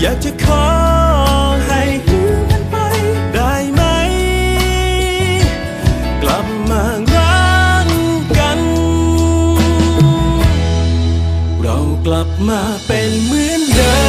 อยากจะขอให้ลืมมันไปได้ไหม กลับมารักกัน เรากลับมาเป็นเหมือนเดิ